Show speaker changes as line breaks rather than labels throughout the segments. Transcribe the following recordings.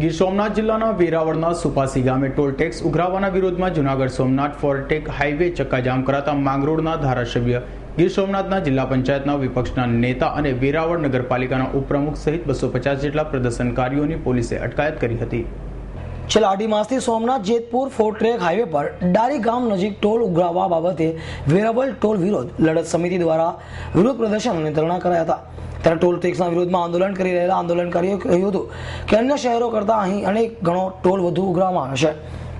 ગીર સોમનાથ જિલ્લાના વેરાવળના સુપાસી ગામે toll tax ઉઘરાવવાના વિરોધમાં Junagadh Somnath four track highway ચક્કાજામ કરાતા માંગરોળના ધારાસભ્ય ગીર સોમનાથના જિલ્લા પંચાયતના વિપક્ષના નેતા અને વેરાવળ નગરપાલિકાના ઉપપ્રમુખ સહિત બસો પચાસ જેટલા પ્રદર્શનકારીઓની પોલીસે અટકાયત કરી હતી.
છેલ્લા અઢી માસથી સોમનાથ, જેતપુર ફોર્ટ્રેક હાઈવે પર ડારી ગામ નજીક ટોલ ઉઘરાવવા બાબતે વેરાવળ ટોલ વિરોધ લડત સમિતિ દ્વારા વિરોધ પ્રદર્શન અને ધરણા કરાયા હતા. ત્યારે ટોલ ટેક્સના વિરોધમાં આંદોલન કરી રહેલા આંદોલનકારીઓએ કહ્યું હતું કે અન્ય શહેરો કરતાં અહીં અનેક ગણો ટોલ વધુ ઉઘરાવવામાં છે.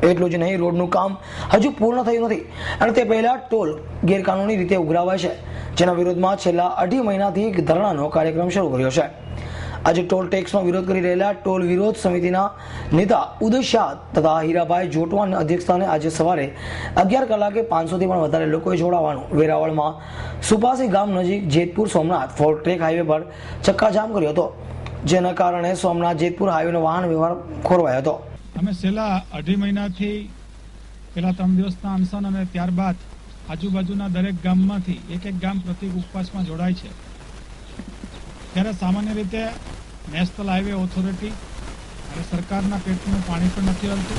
એટલું જ નહીં, રોડનું કામ હજુ પૂર્ણ થયું નથી અને તે પહેલા ટોલ ગેરકાનૂની રીતે ઉઘરાવાય છે, જેના વિરોધમાં છેલ્લા અઢી મહિનાથી એક ધરણાનો કાર્યક્રમ શરૂ કર્યો છે. આજે ટોલ ટેક્સનો વિરોધ કરી રહેલા ટોલ વિરોધ સમિતિના નેતા ઉદય શાહ તથા હીરાભાઈ જોટવાના અધ્યક્ષસ્થાને આજે સવારે અગિયાર કલાકે પાંચસોથી પણ વધારે લોકોએ જોડાવાનું વેરાવળમાં સુપાસી ગામ નજીક Jetpur Somnath four track highway પર ચક્કાજામ કર્યો હતો, જેના કારણે સોમનાથ જેતપુર હાઈવેનો વાહન વ્યવહાર ખોરવાયો હતો.
અમે છેલ્લા અઢી મહિનાથી પેલા ત્રણ દિવસના અનશન અને ત્યારબાદ આજુબાજુના દરેક ગામમાંથી એક એક ગામ પ્રતિક ઉપવાસમાં જોડાય છે. ત્યારે સામાન્ય રીતે નેશનલ હાઈવે ઓથોરિટી અને સરકારના પેટનું પાણી પણ નથી હલતું.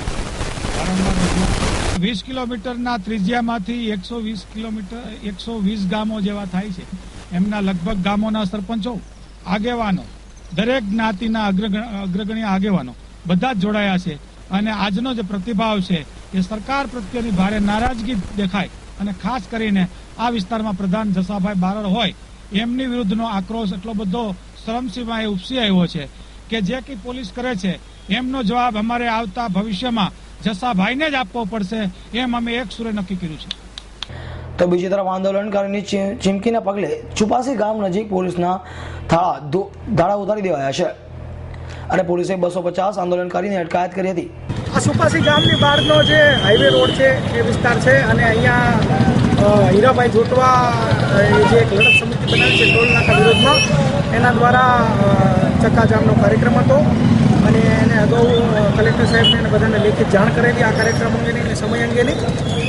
વારંવાર વીસ કિલોમીટરના ત્રિજ્યામાંથી એકસો વીસ કિલોમીટર, એકસો વીસ ગામો જેવા થાય છે. એમના લગભગ ગામોના સરપંચો, આગેવાનો, દરેક જ્ઞાતિના અગ્રગ- અગ્રગણ્ય આગેવાનો બધા જ જોડાયા છે. અને આજનો જે પ્રતિભાવ છે, એ સરકાર પ્રત્યેની ભારે નારાજગી દેખાય અને ખાસ કરીને આ વિસ્તારમાં પ્રધાન જસાભાઈ બારડ હોય, એમની વિરુદ્ધનો આક્રોશ એટલો બધો શ્રમસીમાએ ઉપસી આવ્યો છે કે જે કંઈ પોલીસ કરે છે એમનો જવાબ અમારે આવતા ભવિષ્યમાં જસાભાઈને જ આપવો પડશે એમ અમે એક સુરે નક્કી કર્યું છે.
તો બીજી તરફ આંદોલનકારીની ચી- ચીમકીના પગલે છુપાસી ગામ નજીક પોલીસના થાળા ધાડા ઉતારી દેવાયા છે. અને પોલીસે બસો પચાસ આંદોલનકારીને અટકાયત કરી હતી.
આ સુપાસી ગામની બહારનો જે હાઈવે રોડ છે એ વિસ્તાર છે અને અહીંયા હીરાભાઈ જોટવા જે એક લડત સમિતિ બનાવી છે ટોલ નાકા વિરોધમાં એના દ્વારા ચક્કાજામનો કાર્યક્રમ હતો અને એને અગાઉ કલેક્ટર સાહેબને બધાને લેખિત જાણ કરેલી આ કાર્યક્રમ અંગેની અને સમય અંગેની.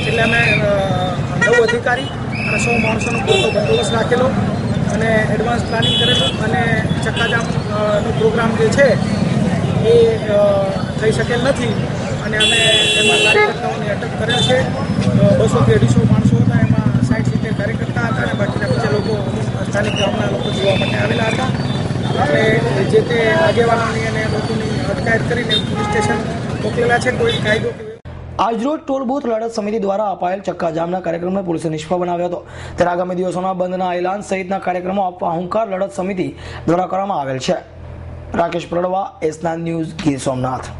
એટલે અમે નવ અધિકારી અને સો માણસોનો પૂરતો બંદોબસ્ત રાખેલો અને એડવાન્સ પ્લાનિંગ કરેલું અને ચક્કાજામનો પ્રોગ્રામ જે છે એ થઈ શકેલ નથી. અને અમે એમાં કાર્યકર્તાઓની અટક કરેલ છે. બસોથી અઢીસો માણસો હતા એમાં સાઠ સિત્તેર કાર્યકર્તા હતા અને બાકીના સ્થાનિક ગામના લોકો જોવા માટે આવેલા હતા. આપણે જે તે આગેવાનોની અને લોકોની અટકાયત કરીને પોલીસ સ્ટેશન મોકલેલા છે. કોઈ કાયદો
આજરોજ ટોલ લડત સમિતિ દ્વારા અપાયેલ ચક્કાજામના કાર્યક્રમને પોલીસે નિષ્ફળ બનાવ્યો હતો. ત્યારે આગામી દિવસોના બંધના એલાન સહિતના કાર્યક્રમો આપવા હુંકાર લડત સમિતિ દ્વારા કરવામાં આવેલ છે. રાકેશ પ્રડવા એસના ન્યૂઝ ગીર સોમનાથ.